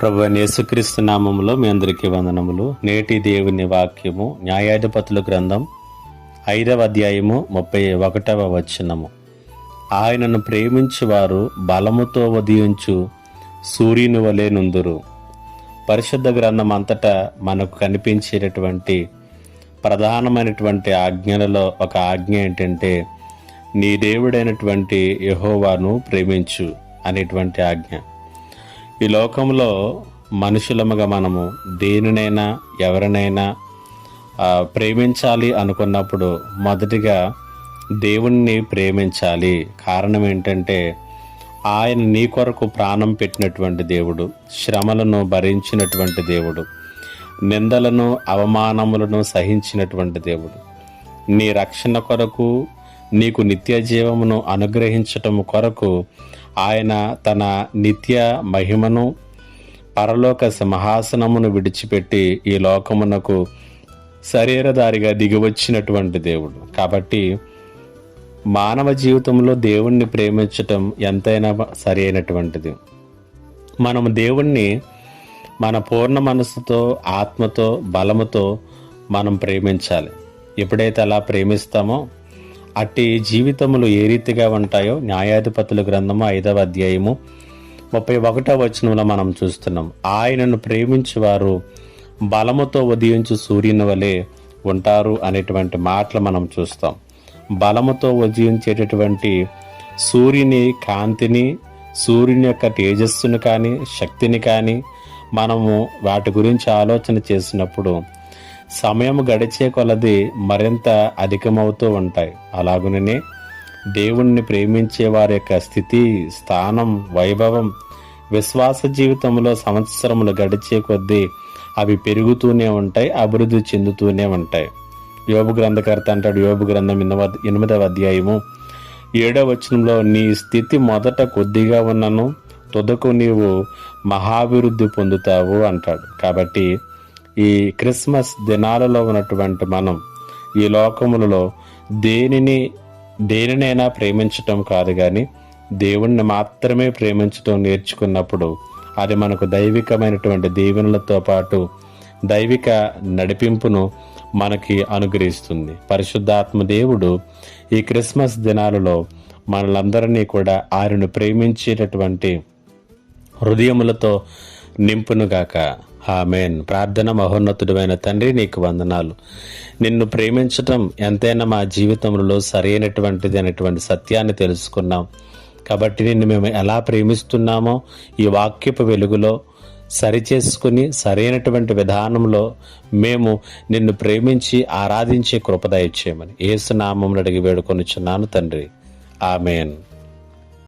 ప్రభు యేసుక్రీస్తు నామములో మీ అందరికీ వందనములు. నేటి దేవుని వాక్యము న్యాయాధిపతుల గ్రంథం ఐదవ అధ్యాయము ముప్పై ఒకటవ వచనము. ఆయనను ప్రేమించి వారు బలముతో ఉదయించు సూర్యుని వలె నుందురు. పరిశుద్ధ గ్రంథం అంతటా మనకు కనిపించేటటువంటి ప్రధానమైనటువంటి ఆజ్ఞలలో ఒక ఆజ్ఞ ఏంటంటే నీ దేవుడైనటువంటి యహోవాను ప్రేమించు అనేటువంటి ఆజ్ఞ. ఈ లోకంలో మనుషులముగా మనము దేనినైనా ఎవరినైనా ప్రేమించాలి అనుకున్నప్పుడు మొదటిగా దేవుణ్ణి ప్రేమించాలి. కారణం ఏంటంటే ఆయన నీ కొరకు ప్రాణం పెట్టినటువంటి దేవుడు శ్రమలను భరించినటువంటి దేవుడు నిందలను అవమానములను సహించినటువంటి దేవుడు. నీ రక్షణ కొరకు నీకు నిత్య జీవమును అనుగ్రహించటం కొరకు ఆయన తన నిత్య మహిమను పరలోక సింహాసనమును విడిచిపెట్టి ఈ లోకమునకు శరీరధారిగా దిగివచ్చినటువంటి దేవుడు. కాబట్టి మానవ జీవితంలో దేవుణ్ణి ప్రేమించటం ఎంతైనా సరైనటువంటిది. మనం దేవుణ్ణి మన పూర్ణ మనసుతో ఆత్మతో బలముతో మనం ప్రేమించాలి. ఎప్పుడైతే అలా ప్రేమిస్తామో అట్టి జీవితములు ఏ రీతిగా ఉంటాయో న్యాయాధిపతుల గ్రంథము ఐదవ అధ్యాయము ముప్పై ఒకటో వచనంలో మనం చూస్తున్నాం. ఆయనను ప్రేమించేవారు బలముతో ఉదయించు సూర్యుని వలె ఉంటారు అనేటువంటి మాటలు మనం చూస్తాం. బలముతో ఉదయించేటటువంటి సూర్యుని కాంతిని సూర్యుని యొక్క తేజస్సును కానీ శక్తిని కానీ మనము వాటి గురించి ఆలోచన చేసినప్పుడు సమయం గడిచే కొలది మరింత అధికమవుతూ ఉంటాయి. అలాగుననే దేవుణ్ణి ప్రేమించే వారి యొక్క స్థితి స్థానం వైభవం విశ్వాస జీవితంలో సంవత్సరములు గడిచే కొద్దీ అవి పెరుగుతూనే ఉంటాయి అభివృద్ధి చెందుతూనే ఉంటాయి. యోబు గ్రంథకర్త అంటాడు యోబు గ్రంథం ఎనిమిదవ ఎనిమిదవ అధ్యాయము ఏడవ వచనంలో నీ స్థితి మొదట కొద్దిగా ఉన్నను తుదకు నీవు మహాభివృద్ధి పొందుతావు అంటాడు. కాబట్టి ఈ క్రిస్మస్ దినాలలో ఉన్నటువంటి మనం ఈ లోకములలో దేనిని దేనినైనా ప్రేమించటం కాదు కానీ దేవుణ్ణి మాత్రమే ప్రేమించటం నేర్చుకున్నప్పుడు అది మనకు దైవికమైనటువంటి దీవెనలతో పాటు దైవిక నడిపింపును మనకి అనుగ్రహిస్తుంది. పరిశుద్ధాత్మ దేవుడు ఈ క్రిస్మస్ దినాలలో మనలందరినీ కూడా ఆయనను ప్రేమించేటటువంటి హృదయములతో నింపునుగాక. ఆమెన్. ప్రార్థన మహోన్నతుడమైన తండ్రి నీకు వందనాలు. నిన్ను ప్రేమించటం ఎంతైనా మా జీవితంలో సరైనటువంటిది అనేటువంటి సత్యాన్ని తెలుసుకున్నాం. కాబట్టి నిన్ను మేము ఎలా ప్రేమిస్తున్నామో ఈ వాక్యపు వెలుగులో సరిచేసుకుని సరైనటువంటి విధానంలో మేము నిన్ను ప్రేమించి ఆరాధించే కృపద ఇచ్చేయమని ఏసునామం అడిగి వేడుకొనిచున్నాను తండ్రి. ఆమెన్.